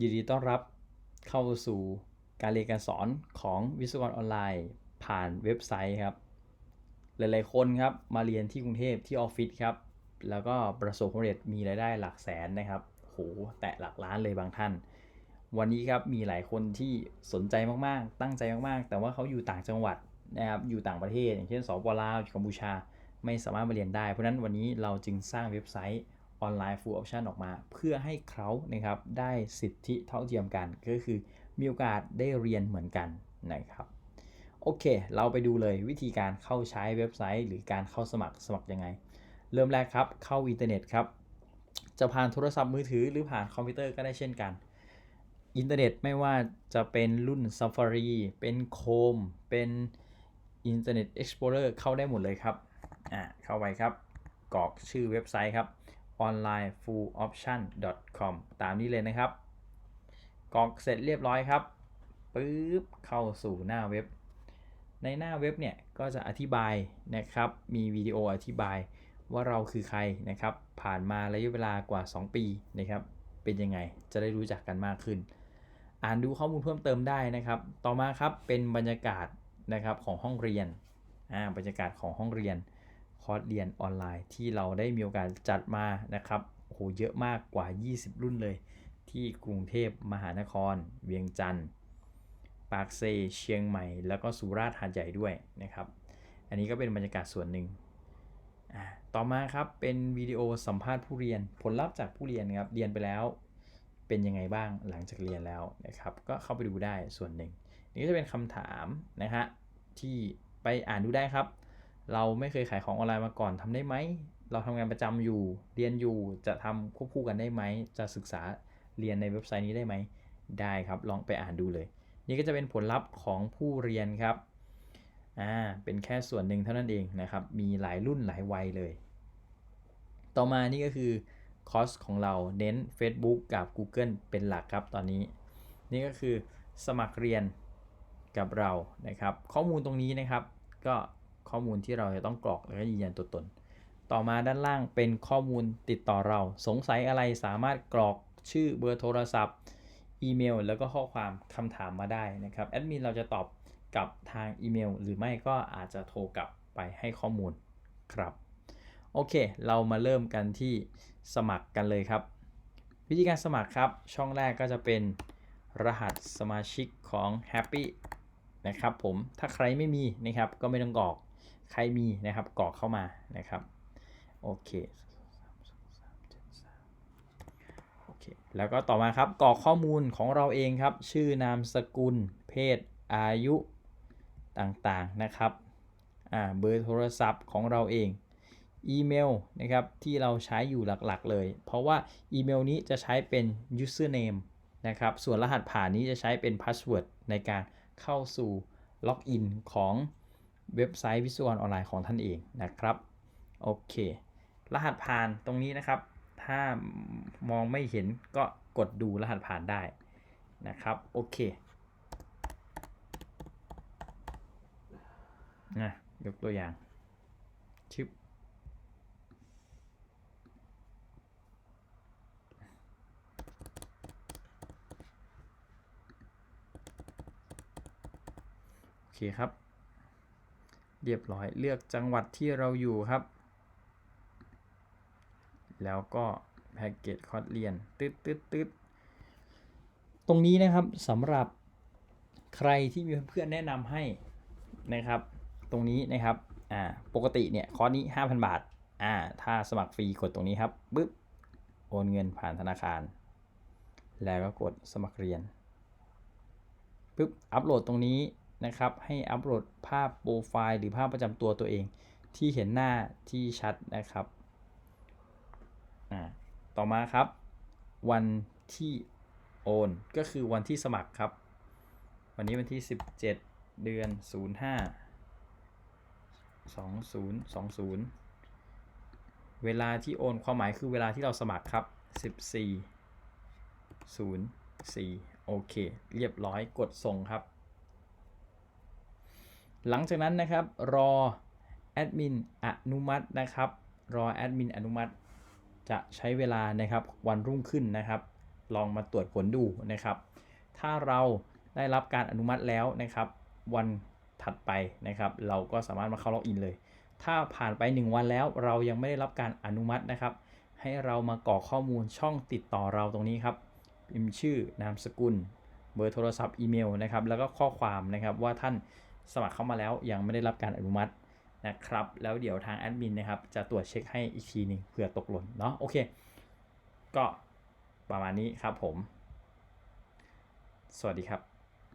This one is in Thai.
ยินดีต้อนรับเข้าสู่การเรียนการสอนของวิศวกรออนไลน์ ผ่านเว็บไซต์ครับ หลายๆคนครับมาเรียนที่กรุงเทพที่ออฟฟิศครับ แล้วก็ประสบความสำเร็จมีรายได้หลักแสนนะครับโหแตะหลักล้านเลยบางท่าน วันนี้ครับมีหลายคนที่สนใจมากๆ ตั้งใจมากๆ แต่ว่าเขาอยู่ต่างจังหวัดนะครับอยู่ต่างประเทศ อย่างเช่นสปลาวกัมพูชา ไม่สามารถมาเรียนได้ เพราะนั้นวันนี้เราจึงสร้างเว็บไซต์ ออนไลน์ full option ออกมา เพื่อให้เขานะครับได้สิทธิเท่าเทียมกัน ก็คือมีโอกาสได้เรียนเหมือนกันนะครับโอเค เราไปดูเลยวิธีการเข้าใช้เว็บไซต์ หรือการเข้าสมัครสมัครยังไง เริ่มแรกครับ เข้าอินเทอร์เน็ตครับ จะผ่านโทรศัพท์มือถือหรือผ่านคอมพิวเตอร์ก็ได้เช่นกัน อินเทอร์เน็ตไม่ว่าจะเป็นรุ่น Safari เป็น Chrome เป็น Internet Explorer เข้าได้หมดเลยครับ อ่าเข้าไปครับ กรอกชื่อเว็บไซต์ครับ onlinefulloption.com ตามนี้เลยนะครับกรอกเสร็จเรียบร้อยครับปึ๊บเข้าสู่หน้าเว็บ ในหน้าเว็บเนี่ยก็จะอธิบายนะครับ มีวิดีโออธิบายว่าเราคือใครนะครับ ผ่านมาระยะเวลากว่า 2 ปีนะครับ เป็นยังไงจะได้รู้จักกันมากขึ้น อ่านดูข้อมูลเพิ่มเติมได้นะครับ ต่อมาครับเป็นบรรยากาศนะครับของห้องเรียนอ่าบรรยากาศของห้องเรียน คอร์สเรียนออนไลน์ที่เราได้มีโอกาสจัดมานะครับโหเยอะมากกว่า 20 รุ่นเลย ที่กรุงเทพมหานคร เวียงจันทร์ปากเซเชียงใหม่ แล้วก็สุราษฎร์หาดใหญ่ด้วยนะครับ อันนี้ก็เป็นบรรยากาศส่วนหนึ่งต่อมาครับเป็นวิดีโอสัมภาษณ์ผู้เรียน ผลลัพธ์จากผู้เรียนครับเรียนไปแล้วเป็นยังไงบ้างหลังจากเรียนแล้วนะครับ ก็เข้าไปดูได้ส่วนหนึ่ง นี่ก็จะเป็นคำถามนะฮะที่ไปอ่านดูได้ครับ เราไม่เคยขายของออนไลน์มาก่อนทำได้ไหม เราทำงานประจำอยู่ เรียนอยู่ จะทำควบคู่กันได้ไหม จะศึกษาเรียนในเว็บไซต์นี้ได้ไหม ได้ครับ ลองไปอ่านดูเลย นี่ก็จะเป็นผลลัพธ์ของผู้เรียนครับ อ่า เป็นแค่ส่วนหนึ่งเท่านั้นเองนะครับ มีหลายรุ่นหลายวัยเลย ต่อมานี่ก็คือคอร์สของเราเน้น Facebook กับ Google เป็นหลักครับตอนนี้ นี่ก็คือสมัครเรียนกับเรานะครับ ข้อมูลตรงนี้นะครับ ก็ ข้อมูลที่เราจะต้องกรอกแล้วก็ยืนยันตัวตน ต่อมาด้านล่างเป็นข้อมูลติดต่อเรา สงสัยอะไรสามารถกรอกชื่อเบอร์โทรศัพท์อีเมล แล้วก็ข้อความคำถามมาได้นะครับแอดมินเราจะตอบกับทางอีเมล หรือไม่ก็อาจจะโทรกลับไปให้ข้อมูลครับโอเค เรามาเริ่มกันที่สมัครกันเลยครับ วิธีการสมัครครับ ช่องแรกก็จะเป็นรหัสสมาชิกของ Happy นะครับผม ถ้าใครไม่มีนะครับก็ไม่ต้องกรอก ใครมีนะครับกรอกเข้ามานะครับโอเคโอเค แล้วก็ต่อมาครับกรอกข้อมูลของเราเองครับ ชื่อนามสกุล เพศ อายุต่างๆนะครับเบอร์โทรศัพท์ของเราเองอีเมลนะครับที่เราใช้อยู่หลักๆเลย เพราะว่าอีเมลนี้จะใช้เป็น username นะครับส่วนรหัสผ่านนี้จะใช้เป็น password ในการเข้าสู่ล็อกอินของ เว็บไซต์วิศวกรออนไลน์ของท่านเองนะครับ โอเค รหัสผ่านตรงนี้นะครับ ถ้ามองไม่เห็นก็กดดูรหัสผ่านได้นะครับ โอเคนะยกตัวอย่างชึบโอเคครับ เรียบร้อยเลือกจังหวัดที่เราอยู่ครับ แล้วก็แพ็กเกจคอร์สเรียนตึ๊ดตึ๊ดตึ๊ดตรงนี้นะครับสำหรับใครที่มีเพื่อนแนะนำให้นะครับ ตรงนี้นะครับอ่าปกติเนี่ยคอร์สนี้ 5,000 บาทอ่าถ้าสมัครฟรีกดตรงนี้ครับปึ๊บโอนเงินผ่านธนาคาร แล้วก็กดสมัครเรียนปึ๊บอัปโหลดตรงนี้ นะครับ ให้อัปโหลดภาพโปรไฟล์หรือภาพประจำตัวตัวเอง ที่เห็นหน้าที่ชัดนะครับต่อมาครับ วันที่โอนก็คือวันที่สมัครครับ วันนี้วันที่ 17 เดือน 05 2020 เวลาที่โอนความหมายคือเวลาที่เราสมัครครับ 14 04 โอเค เรียบร้อยกดส่งครับ หลังจากนั้นนะครับรอแอดมินอนุมัตินะครับ รอแอดมินอนุมัติ จะใช้เวลานะครับวันรุ่งขึ้นนะครับ ลองมาตรวจผลดูนะครับ ถ้าเราได้รับการอนุมัติแล้วนะครับ วันถัดไปนะครับ เราก็สามารถมาเข้าล็อกอินเลย ถ้าผ่านไป 1 วันแล้วเรายังไม่ได้รับการอนุมัตินะครับ ให้เรามากรอกข้อมูลช่องติดต่อเราตรงนี้ครับพิมพ์ชื่อนามสกุล เบอร์โทรศัพท์อีเมลนะครับ แล้วก็ข้อความนะครับว่าท่าน สมัครเข้ามาแล้วยังไม่ได้รับการอนุมัตินะครับ แล้วเดี๋ยวทางแอดมินนะครับจะตรวจเช็คให้อีกทีหนึ่งเผื่อตกหล่นเนาะโอเค ก็ประมาณนี้ครับผม สวัสดีครับ